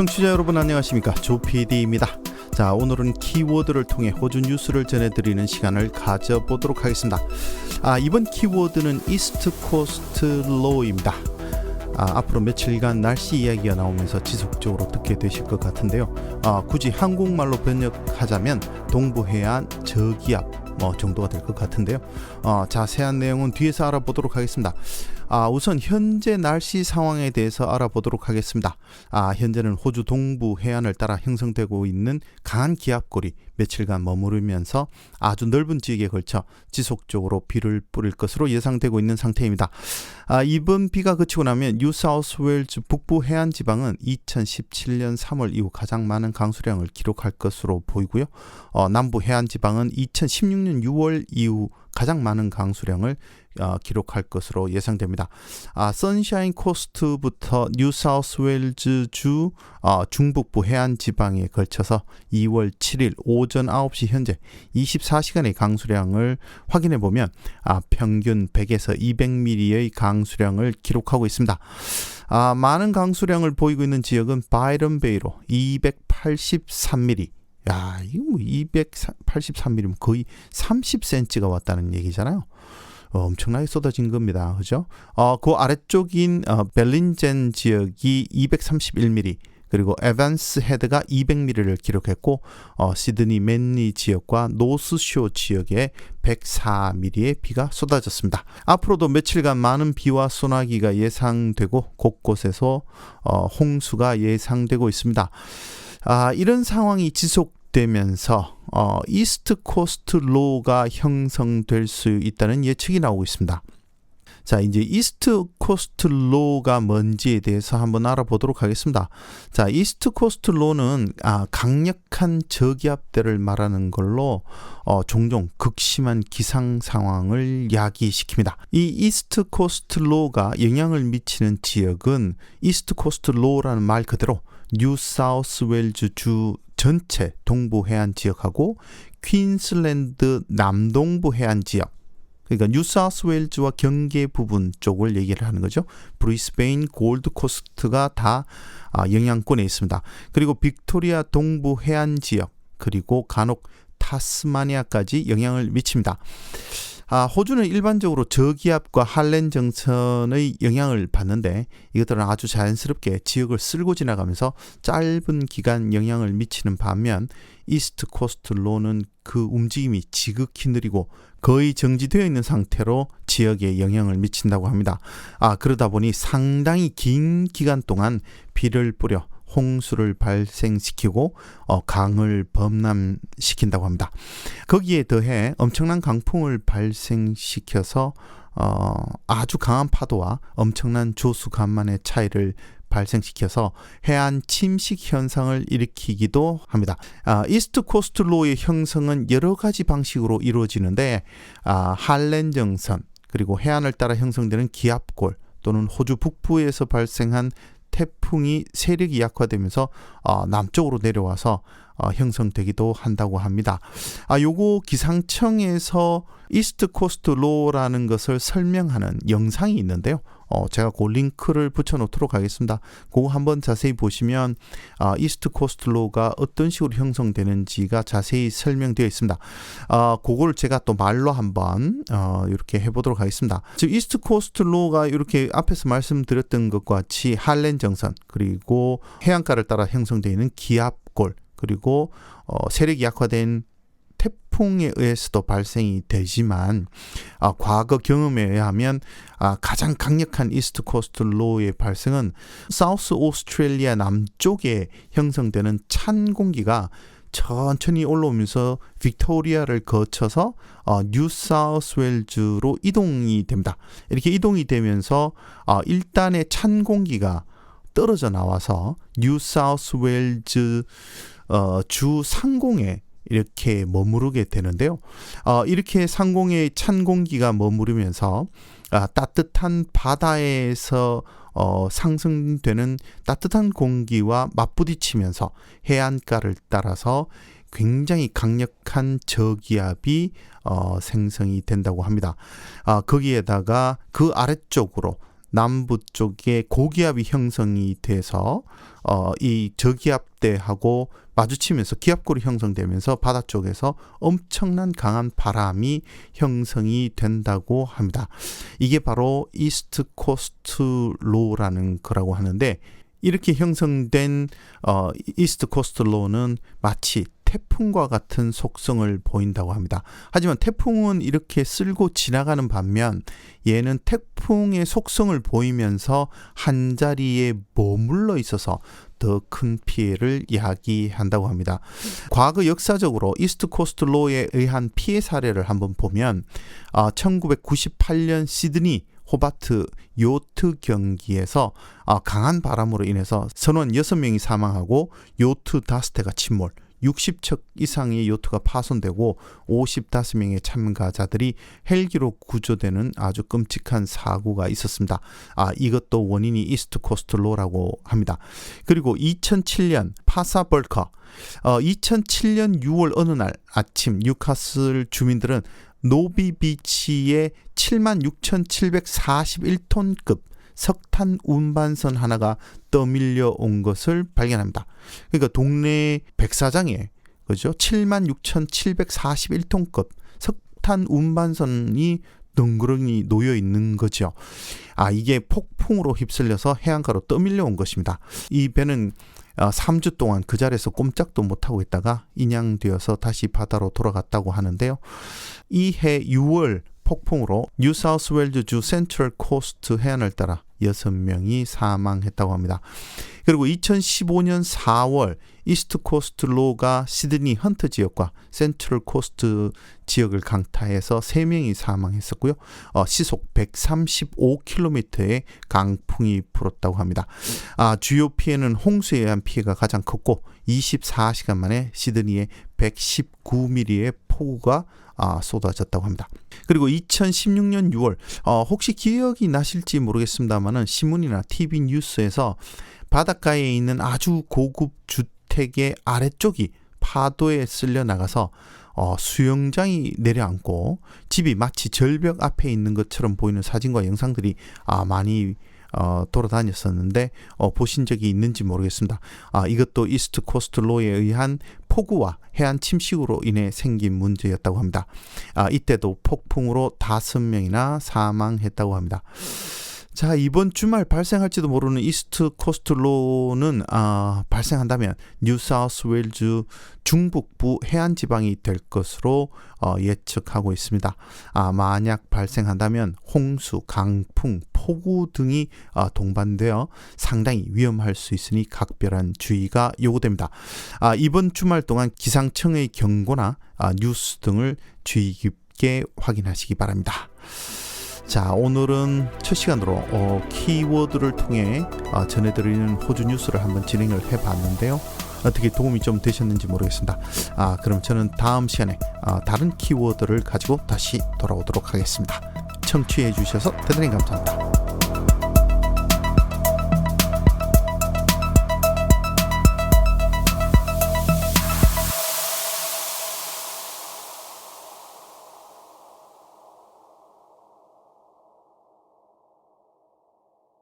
청취자 여러분 안녕하십니까 조PD입니다. 자 오늘은 키워드를 통해 호주 뉴스를 전해드리는 시간을 가져보도록 하겠습니다. 아 이번 키워드는 이스트 코스트 로우입니다. 아, 앞으로 며칠간 날씨 이야기가 나오면서 지속적으로 듣게 되실 것 같은데요. 아, 굳이 한국말로 번역하자면 동부 해안 저기압 뭐 정도가 될 것 같은데요. 어, 자세한 내용은 뒤에서 알아보도록 하겠습니다. 아, 우선 현재 날씨 상황에 대해서 알아보도록 하겠습니다. 아, 현재는 호주 동부 해안을 따라 형성되고 있는 강한 기압골이 며칠간 머무르면서 아주 넓은 지역에 걸쳐 지속적으로 비를 뿌릴 것으로 예상되고 있는 상태입니다. 아, 이번 비가 그치고 나면 뉴사우스웨일즈 북부 해안 지방은 2017년 3월 이후 가장 많은 강수량을 기록할 것으로 보이고요. 어, 남부 해안 지방은 2016년 6월 이후 가장 많은 강수량을 어, 기록할 것으로 예상됩니다. 아, 선샤인 코스트부터 뉴사우스웨일즈 주 어, 중북부 해안 지방에 걸쳐서 2월 7일 오전 9시 현재 24시간의 강수량을 확인해 보면 아, 평균 100에서 200mm의 강수량을 기록하고 있습니다. 아, 많은 강수량을 보이고 있는 지역은 바이런베이로 283mm 야, 이거 뭐 283mm면 거의 30cm가 왔다는 얘기잖아요. 어, 엄청나게 쏟아진 겁니다. 그죠? 어, 그 아래쪽인 어, 벨린젠 지역이 231mm, 그리고 에반스 헤드가 200mm를 기록했고 어, 시드니 맨리 지역과 노스쇼 지역에 104mm의 비가 쏟아졌습니다. 앞으로도 며칠간 많은 비와 소나기가 예상되고 곳곳에서 어, 홍수가 예상되고 있습니다. 아, 이런 상황이 지속되면서 어, 이스트 코스트 로가 형성될 수 있다는 예측이 나오고 있습니다. 자, 이제 이스트 코스트 로가 뭔지에 대해서 한번 알아보도록 하겠습니다. 자, 이스트 코스트 로는 아, 강력한 저기압대를 말하는 걸로 어, 종종 극심한 기상 상황을 야기시킵니다. 이 이스트 코스트 로가 영향을 미치는 지역은 이스트 코스트 로라는 말 그대로 뉴사우스웨일즈 주 전체 동부 해안 지역하고 퀸슬랜드 남동부 해안 지역 그러니까 뉴사우스웨일즈와 경계 부분 쪽을 얘기를 하는 거죠. 브리스베인, 골드코스트가 다 아, 영향권에 있습니다. 그리고 빅토리아 동부 해안 지역 그리고 간혹 타스마니아까지 영향을 미칩니다. 아, 호주는 일반적으로 저기압과 한렌 정선의 영향을 받는데 이것들은 아주 자연스럽게 지역을 쓸고 지나가면서 짧은 기간 영향을 미치는 반면 이스트 코스트로는 그 움직임이 지극히 느리고 거의 정지되어 있는 상태로 지역에 영향을 미친다고 합니다. 아, 그러다 보니 상당히 긴 기간 동안 비를 뿌려 홍수를 발생시키고 어, 강을 범람시킨다고 합니다. 거기에 더해 엄청난 강풍을 발생시켜서 어, 아주 강한 파도와 엄청난 조수 간만의 차이를 발생시켜서 해안 침식 현상을 일으키기도 합니다. 아, 이스트 코스트 로의 형성은 여러 가지 방식으로 이루어지는데 아, 할렌 정선 그리고 해안을 따라 형성되는 기압골 또는 호주 북부에서 발생한 태풍이 세력이 약화되면서 어, 남쪽으로 내려와서 어, 형성되기도 한다고 합니다. 아, 요거 기상청에서 이스트 코스트 로라는 것을 설명하는 영상이 있는데요. 어, 제가 그 링크를 붙여놓도록 하겠습니다. 그거 한번 자세히 보시면 어, 이스트 코스트 로가 어떤 식으로 형성되는지가 자세히 설명되어 있습니다. 어, 그걸 제가 또 말로 한번 어, 이렇게 해보도록 하겠습니다. 즉 이스트 코스트 로가 이렇게 앞에서 말씀드렸던 것과 같이 할렌 정선 그리고 해안가를 따라 형성되어 있는 기압골 그리고 어, 세력이 약화된 태풍에 의해서도 발생이 되지만 아, 과거 경험에 의하면 아, 가장 강력한 이스트 코스트 로의 발생은 사우스 오스트레일리아 남쪽에 형성되는 찬 공기가 천천히 올라오면서 빅토리아를 거쳐서 어, 뉴 사우스웨일즈로 이동이 됩니다. 이렇게 이동이 되면서 어, 일단의 찬 공기가 떨어져 나와서 뉴 사우스웨일즈 어, 주 상공에 이렇게 머무르게 되는데요. 어, 이렇게 상공에 찬 공기가 머무르면서 아, 따뜻한 바다에서 어, 상승되는 따뜻한 공기와 맞부딪히면서 해안가를 따라서 굉장히 강력한 저기압이 어, 생성이 된다고 합니다. 아, 거기에다가 그 아래쪽으로 남부 쪽에 고기압이 형성이 돼서 어, 이 저기압대하고 마주치면서 기압골이 형성되면서 바다 쪽에서 엄청난 강한 바람이 형성이 된다고 합니다. 이게 바로 이스트 코스트 로라는 거라고 하는데 이렇게 형성된 어, 이스트 코스트 로는 마치 태풍과 같은 속성을 보인다고 합니다. 하지만 태풍은 이렇게 쓸고 지나가는 반면 얘는 태풍의 속성을 보이면서 한 자리에 머물러 있어서 더 큰 피해를 야기한다고 합니다. 과거 역사적으로 이스트 코스트 로에 의한 피해 사례를 한번 보면 어, 1998년 시드니 호바트 요트 경기에서 어, 강한 바람으로 인해서 선원 6명이 사망하고 요트 5대가 침몰 60척 이상의 요트가 파손되고 55명의 참가자들이 헬기로 구조되는 아주 끔찍한 사고가 있었습니다. 아, 이것도 원인이 이스트 코스트 로라고 합니다. 그리고 2007년 파사벌커 어, 2007년 6월 어느 날 아침 뉴카슬 주민들은 노비 비치에 76,741톤급 석탄 운반선 하나가 떠밀려 온 것을 발견합니다. 그러니까 동네 백사장에 그죠? 76,741톤급 석탄 운반선이 덩그러니 놓여 있는 거죠. 아, 이게 폭풍으로 휩쓸려서 해안가로 떠밀려 온 것입니다. 이 배는 3주 동안 그 자리에서 꼼짝도 못하고 있다가 인양되어서 다시 바다로 돌아갔다고 하는데요. 이 해 6월 폭풍으로 뉴사우스웨일즈주 센트럴 코스트 해안을 따라 6명이 사망했다고 합니다. 그리고 2015년 4월 이스트 코스트 로가 시드니 헌트 지역과 센트럴 코스트 지역을 강타해서 3명이 사망했었고요. 어, 시속 135km의 강풍이 불었다고 합니다. 아, 주요 피해는 홍수에 의한 피해가 가장 컸고 24시간 만에 시드니에 119mm의 폭우가 아, 쏟아졌다고 합니다. 그리고 2016년 6월 어, 혹시 기억이 나실지 모르겠습니다만은 신문이나 TV 뉴스에서 바닷가에 있는 아주 고급 주택의 아래쪽이 파도에 쓸려 나가서 어, 수영장이 내려앉고 집이 마치 절벽 앞에 있는 것처럼 보이는 사진과 영상들이 아, 많이 어, 돌아다녔었는데 어, 보신 적이 있는지 모르겠습니다. 아, 이것도 이스트 코스트 로에 의한 폭우와 해안 침식으로 인해 생긴 문제였다고 합니다. 아, 이때도 폭풍으로 다섯 명이나 사망했다고 합니다. 자 이번 주말 발생할지도 모르는 이스트 코스트로는 아, 발생한다면 뉴사우스웨일즈 중북부 해안 지방이 될 것으로 어, 예측하고 있습니다. 아, 만약 발생한다면 홍수, 강풍, 폭우 등이 어, 동반되어 상당히 위험할 수 있으니 각별한 주의가 요구됩니다. 아, 이번 주말 동안 기상청의 경고나 아, 뉴스 등을 주의 깊게 확인하시기 바랍니다. 자 오늘은 첫 시간으로 어, 키워드를 통해 어, 전해드리는 호주 뉴스를 한번 진행을 해봤는데요. 어떻게 도움이 좀 되셨는지 모르겠습니다. 아 그럼 저는 다음 시간에 어, 다른 키워드를 가지고 다시 돌아오도록 하겠습니다. 청취해 주셔서 대단히 감사합니다.